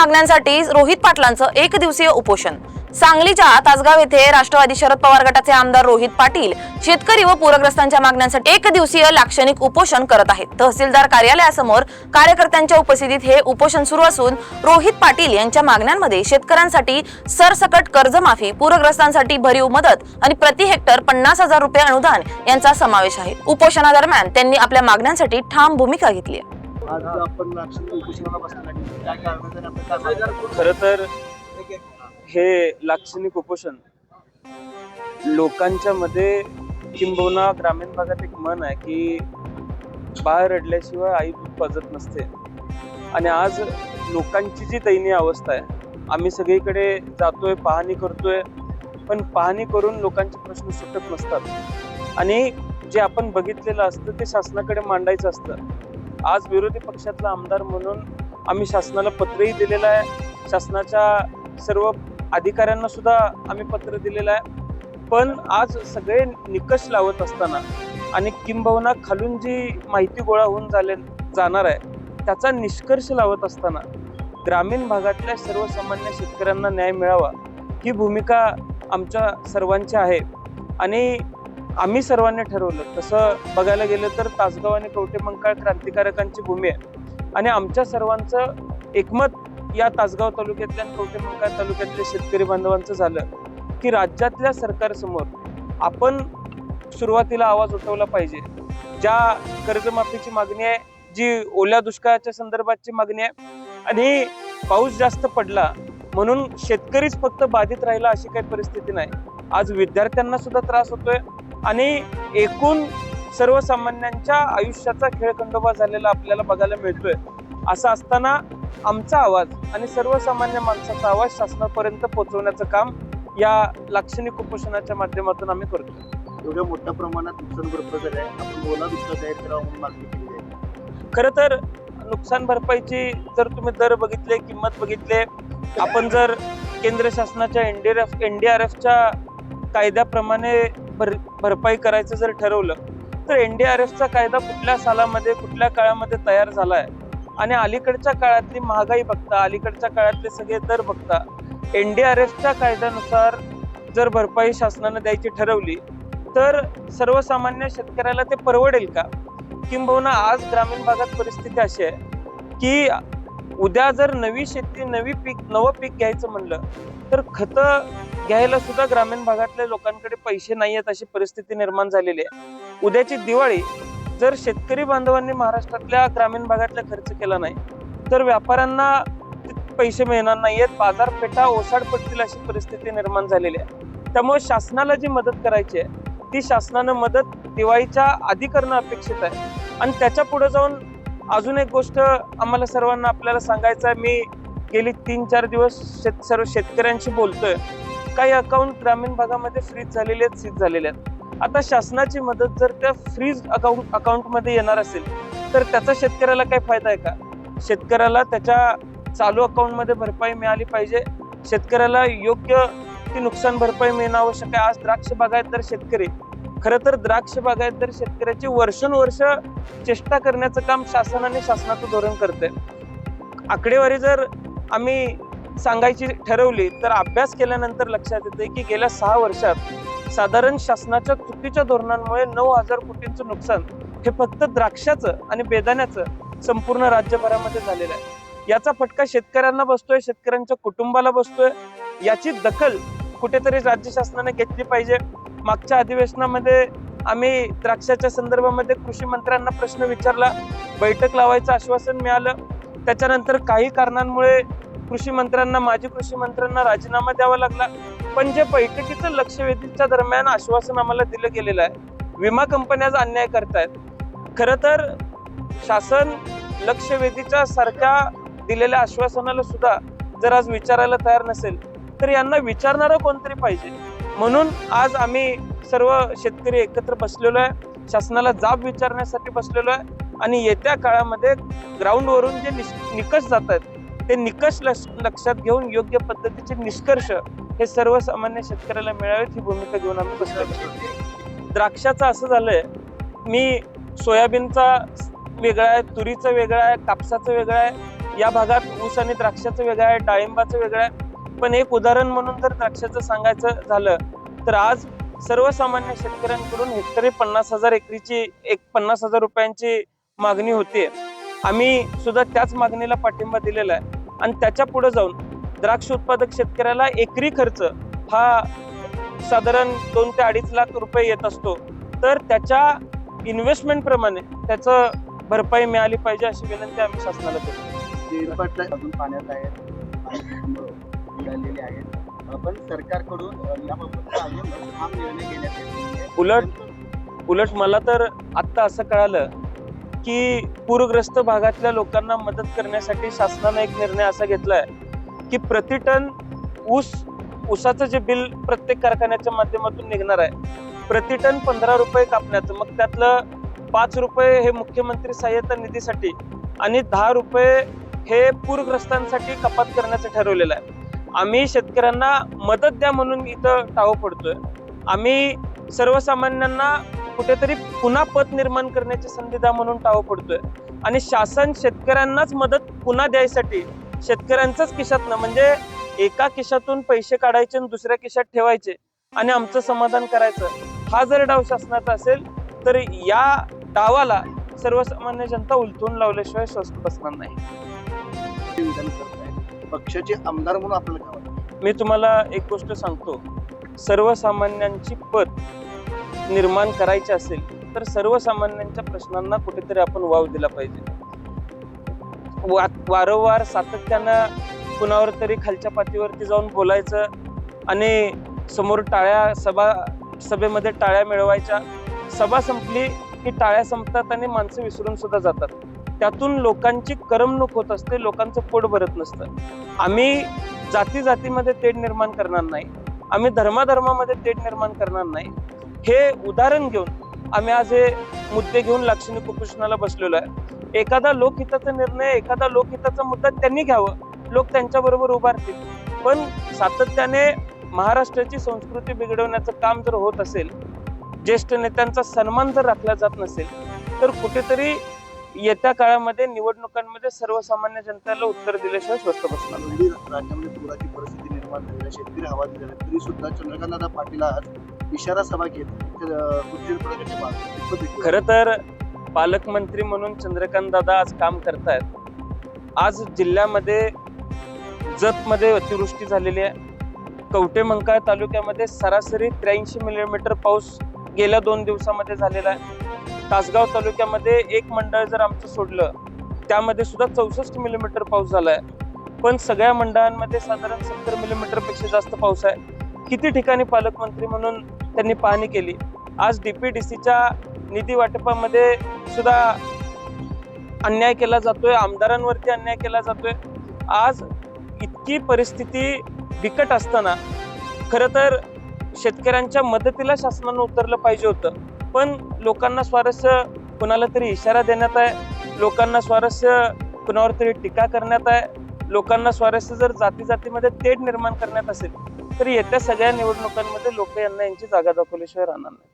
मागण्यांसाठी रोहित पाटलांचं एक दिवसीय उपोषण. सांगलीच्या तासगाव येथे राष्ट्रवादी शरद पवार गटाचे आमदार रोहित पाटील शेतकरी व पूरग्रस्तांच्या मागण्यांसाठी एक दिवसीय लाक्षणिक उपोषण करत आहेत. तहसीलदार कार्यालयासमोर कार्यकर्त्यांच्या उपस्थितीत हे उपोषण सुरू असून रोहित पाटील यांच्या मागण्यांमध्ये शेतकऱ्यांसाठी सरसकट कर्जमाफी पूरग्रस्तांसाठी भरीव मदत आणि प्रति हेक्टर पन्नास हजार रुपये अनुदान यांचा समावेश आहे. उपोषणादरम्यान त्यांनी आपल्या मागण्यांसाठी ठाम भूमिका घेतली आहे. आज आपण उपोषणाला आहे. काय खर तर हे लाक्षणिक उपोषण लोकांच्या मध्ये किंबहुना ग्रामीण भागात एक मन आहे की बाळ रडल्याशिवाय आई पजत नसते. आणि आज लोकांची जी दैनीय अवस्था आहे आम्ही सगळीकडे जातोय पाहणी करतोय पण पाहणी करून लोकांचे प्रश्न सुटत नसतात. आणि जे आपण बघितलेलं असतं ते शासनाकडे मांडायचं असतं. आज विरोधी पक्षातला आमदार म्हणून आम्ही शासनाला पत्रही दिलेलं आहे. शासनाच्या सर्व अधिकाऱ्यांना सुद्धा आम्ही पत्र दिलेलं आहे. पण आज सगळे निकष लावत असताना आणि किंबहुना खालून जी माहिती गोळा होऊन झाले जाणार आहे त्याचा निष्कर्ष लावत असताना ग्रामीण भागातल्या सर्वसामान्य शेतकऱ्यांना न्याय मिळावा ही भूमिका आमच्या सर्वांची आहे. आणि आम्ही सर्वांनी ठरवलं. तसं बघायला गेलं तर तासगाव आणि कवटेमंकाळ क्रांतिकारकांची भूमी आहे. आणि आमच्या सर्वांचं एकमत या तासगाव तालुक्यातल्या आणि कवटेमंकाळ तालुक्यातल्या शेतकरी बांधवांचं झालं की राज्यातल्या सरकारसमोर आपण सुरुवातीला आवाज उठवला पाहिजे. ज्या कर्जमाफीची मागणी आहे जी ओल्या दुष्काळाच्या संदर्भातची मागणी आहे आणि पाऊस जास्त पडला म्हणून शेतकरीच फक्त बाधित राहिला अशी काही परिस्थिती नाही. आज विद्यार्थ्यांना सुद्धा त्रास होतोय आणि एकूण सर्वसामान्यांच्या आयुष्याचा खेळखंडोबा झालेला आपल्याला बघायला मिळतोय. असं असताना आमचा आवाज आणि सर्वसामान्य माणसाचा आवाज शासनापर्यंत पोहोचवण्याचं काम या लाक्षणिक उपोषणाच्या माध्यमातून आम्ही करतो एवढ्या मोठ्या प्रमाणात नुकसान आहे. आपण म्हणून मागणी केली आहे. खरं तर नुकसान भरपाईची जर तुम्ही दर बघितले किंमत बघितले आपण जर केंद्र शासनाच्या एनडीआरएफ एनडीआरएफच्या कायद्याप्रमाणे भर भरपाई करायचं जर ठरवलं तर एन डी आर एफचा कायदा कुठल्या सालामध्ये कुठल्या काळामध्ये तयार झाला आहे आणि अलीकडच्या काळातली महागाई बघता अलीकडच्या काळातले सगळे दर बघता एन डी आर एफच्या कायद्यानुसार जर भरपाई शासनानं द्यायची ठरवली तर सर्वसामान्य शेतकऱ्याला ते परवडेल का? किंबहुना आज ग्रामीण भागात परिस्थिती अशी आहे की उद्या जर नवी शेती नवी पीक नवं पीक घ्यायचं म्हणलं तर खतं घ्यायला सुद्धा ग्रामीण भागातल्या लोकांकडे पैसे नाही आहेत अशी परिस्थिती निर्माण झालेली आहे. उद्याची दिवाळी जर शेतकरी बांधवांनी महाराष्ट्रातल्या ग्रामीण भागातला खर्च केला नाही तर व्यापाऱ्यांना पैसे मिळणार नाहीयेत बाजारपेठा ओसाड पडतील अशी परिस्थिती निर्माण झालेली आहे. त्यामुळे शासनाला जी मदत करायची आहे ती शासनानं मदत दिवाळीच्या आधी करणं अपेक्षित आहे. आणि त्याच्या पुढे जाऊन अजून एक गोष्ट आम्हाला सर्वांना आपल्याला सांगायचं आहे मी गेली तीन चार दिवस शेत सर्व शेतकऱ्यांशी बोलतोय. काही अकाउंट ग्रामीण भागामध्ये फ्रीज झालेले आहेत सीज झालेले आहेत. आता शासनाची मदत जर त्या फ्रीज अकाउंट अकाउंटमध्ये येणार असेल तर त्याचा शेतकऱ्याला काय फायदा आहे का? शेतकऱ्याला त्याच्या चालू अकाउंटमध्ये भरपाई मिळाली पाहिजे. शेतकऱ्याला योग्य ती नुकसान भरपाई मिळणं आवश्यक आहे. आज द्राक्ष बागायतदार शेतकरी खरं तर द्राक्ष बागायतदार शेतकऱ्याची वर्षानुवर्ष चेष्टा करण्याचं काम शासन आणि शासनाचं धोरण करते आकडेवारी जर आम्ही सांगायची ठरवली तर अभ्यास केल्यानंतर लक्षात येते की गेल्या सहा वर्षात साधारण शासनाच्या चुकीच्या धोरणांमुळे नऊ हजार कोटींचं नुकसान हे फक्त द्राक्षाचं आणि बेदाण्याचं संपूर्ण राज्यभरामध्ये झालेलं आहे. याचा फटका शेतकऱ्यांना बसतोय शेतकऱ्यांच्या कुटुंबाला बसतोय. याची दखल कुठेतरी राज्य शासनाने घेतली पाहिजे. मागच्या अधिवेशनामध्ये आम्ही द्राक्षाच्या संदर्भामध्ये कृषी मंत्र्यांना प्रश्न विचारला. बैठक लावायचं आश्वासन मिळालं. त्याच्यानंतर काही कारणांमुळे कृषी मंत्र्यांना माजी कृषी मंत्र्यांना राजीनामा द्यावा लागला. पण जे बैठकीचं लक्षवेधीच्या दरम्यान आश्वासन आम्हाला दिलं गेलेलं आहे विमा कंपन्याच अन्याय करतायत. खरं तर शासन लक्षवेधीच्या सारख्या दिलेल्या आश्वासनाला सुद्धा जर आज विचारायला तयार नसेल तर यांना विचारणारं कोणतरी पाहिजे. म्हणून आज आम्ही सर्व शेतकरी एकत्र बसलेलो आहे शासनाला जाब विचारण्यासाठी बसलेलो आहे आणि येत्या काळामध्ये ग्राउंडवरून जे निकष जात आहेत ते निकष लक्षात घेऊन योग्य पद्धतीचे निष्कर्ष हे सर्वसामान्य शेतकऱ्याला मिळावेत ही भूमिका घेऊन आम्ही बसलो द्राक्षाचं असं झालंय मी सोयाबीनचा वेगळा आहे तुरीचं वेगळं आहे कापसाचं वेगळं आहे या भागात ऊस आणि द्राक्षाचं वेगळं आहे डाळिंबाचं वेगळं आहे. पण एक उदाहरण म्हणून जर द्राक्षाचं सांगायचं झालं तर आज सर्वसामान्य शेतकऱ्यांकडून हेक्टरी पन्नास हजार एकरीची एक पन्नास हजार रुपयांची मागणी होते आम्ही सुद्धा त्याच मागणीला पाठिंबा दिलेला आहे. आणि त्याच्या पुढे जाऊन द्राक्ष उत्पादक शेतकऱ्याला एकरी खर्च हा साधारण दोन ते अडीच लाख रुपये येत असतो. तर त्याच्या इन्व्हेस्टमेंट प्रमाणे त्याचं भरपाई मिळाली पाहिजे अशी विनंती आम्ही शासनाला करतो. अजून पाण्यात आहेत. पण सरकारकडून याबाबत. उलट उलट मला तर आत्ता असं कळालं की पूरग्रस्त भागातल्या लोकांना मदत करण्यासाठी शासनानं एक निर्णय असा घेतलाय की प्रति टन ऊस ऊसाचं जे बिल प्रत्येक कारखान्याच्या माध्यमातून निघणार आहे प्रति टन पंधरा रुपये कापण्याचं मग त्यातलं पाच रुपये हे मुख्यमंत्री सहाय्यता निधीसाठी आणि दहा रुपये हे पूरग्रस्तांसाठी कपात करण्याचं ठरवलेलं आहे. आम्ही शेतकऱ्यांना मदत द्या म्हणून इथं टाव पडतोय आम्ही सर्वसामान्यांना कुठेतरी पुन्हा पत निर्माण करण्याची संधी द्या म्हणून टाहो पडतोय आणि शासन शेतकऱ्यांनाच मदत पुन्हा द्यायसाठी शेतकऱ्यांच्याच खिशातनं म्हणजे एका खिशातून पैसे काढायचे आणि दुसऱ्या खिशात ठेवायचे आणि आमचं समाधान करायचं. हा जर डाव शासनाचा असेल तर या डावाला सर्वसामान्य जनता उलटून लावल्याशिवाय स्वस्त बसणार नाही. पक्षाचे आमदार म्हणून आपल्याला मी तुम्हाला एक गोष्ट सांगतो. सर्वसामान्यांची पत निर्माण करायचे असेल तर सर्वसामान्यांच्या प्रश्नांना कुठेतरी आपण वाव दिला पाहिजे. वा- वारंवार सातत्यानं कुणावर तरी खालच्या पातळीवरती जाऊन बोलायचं आणि समोर टाळ्या सभा सभेमध्ये टाळ्या मिळवायच्या. सभा संपली की टाळ्या संपतात आणि माणसं विसरून सुद्धा जातात. त्यातून लोकांची करमणूक होत असते लोकांचं पोट भरत नसतं. आम्ही जाती जातीमध्ये तेढ निर्माण करणार नाही. आम्ही धर्माधर्मामध्ये तेढ निर्माण करणार नाही. हे उदाहरण घेऊन आम्ही आज हे मुद्दे घेऊन लाक्षणिक उपोषणाला बसलेलो आहे. एखादा लोकहिताचा निर्णय एखादा लोकहिताचा मुद्दा त्यांनी घ्यावं. लोक त्यांच्याबरोबर उभारतील पण सातत्याने महाराष्ट्राची संस्कृती बिघडवण्याचं काम जर होत असेल ज्येष्ठ नेत्यांचा सन्मान जर राखला जात नसेल तर कुठेतरी येत्या काळामध्ये निवडणुकांमध्ये सर्वसामान्य जनतेला उत्तर दिल्याशिवाय स्वस्त बसणार म्हणजे राज्यामध्ये पुराची परिस्थिती निर्माण झालेली शेतकरी हवा झाले तरी सुद्धा चंद्रकांतदादा पाटील आज इशारा सभा घेत खर तर पालकमंत्री म्हणून चंद्रकांत दादा आज काम करतायत. आज जिल्ह्यामध्ये जतमध्ये अतिवृष्टी झालेली आहे. कवटे मंकाळ तालुक्यामध्ये सरासरी त्र्याऐंशी मिलीमीटर पाऊस गेल्या दोन दिवसामध्ये झालेला आहे. तासगाव तालुक्यामध्ये एक मंडळ जर आमचं सोडलं त्यामध्ये सुद्धा चौसष्ट मिलीमीटर पाऊस झाला आहे पण सगळ्या मंडळांमध्ये साधारण सत्तर मिलीमीटरपेक्षा जास्त पाऊस आहे. किती ठिकाणी पालकमंत्री म्हणून त्यांनी पाहणी केली? आज डी पी डी सीच्या निधी वाटपामध्ये सुद्धा अन्याय केला जातोय आमदारांवरती अन्याय केला जातोय. आज इतकी परिस्थिती बिकट असताना खरं तर शेतकऱ्यांच्या मदतीला शासनानं उतरलं पाहिजे होतं. पण लोकांना स्वारस्य कुणाला तरी इशारा देण्यात आहे लोकांना स्वारस्य कुणावर तरी टीका करण्यात आहे लोकांना स्वारस्य जर जाती जातीमध्ये तेढ निर्माण करण्यात असेल तर येत्या सगळ्या निवडणुकांमध्ये लोक यांना यांची जागा दाखवल्याशिवाय राहणार नाही.